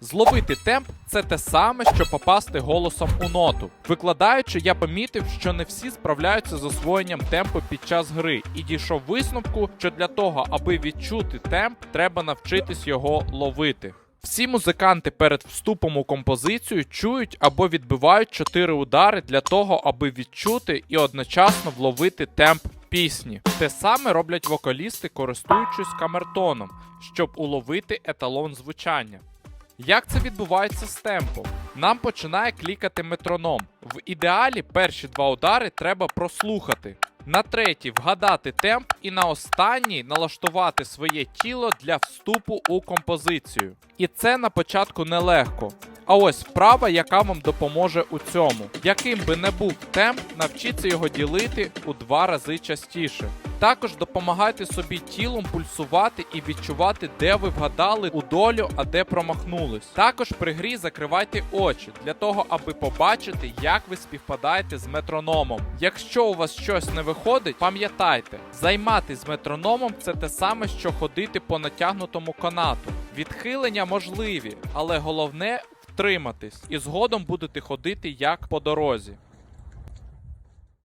Зловити темп це те саме, що попасти голосом у ноту. Викладаючи, я помітив, що не всі справляються з освоєнням темпу під час гри, і дійшов висновку, що для того, аби відчути темп, треба навчитись його ловити. Всі музиканти перед вступом у композицію чують або відбивають чотири удари для того, аби відчути і одночасно вловити темп пісні. Те саме роблять вокалісти, користуючись камертоном, щоб уловити еталон звучання. Як це відбувається з темпом? Нам починає клікати метроном. В ідеалі перші два удари треба прослухати. На третій вгадати темп і на останній налаштувати своє тіло для вступу у композицію. І це на початку нелегко. А ось вправа, яка вам допоможе у цьому. Яким би не був темп, навчіться його ділити у два рази частіше. Також допомагайте собі тілом пульсувати і відчувати, де ви вгадали у долю, а де промахнулись. Також при грі закривайте очі для того, аби побачити, як ви співпадаєте з метрономом. Якщо у вас щось не виходить, пам'ятайте, займатись метрономом це те саме, що ходити по натягнутому канату. Відхилення можливі, але головне втриматись, і згодом будете ходити як по дорозі.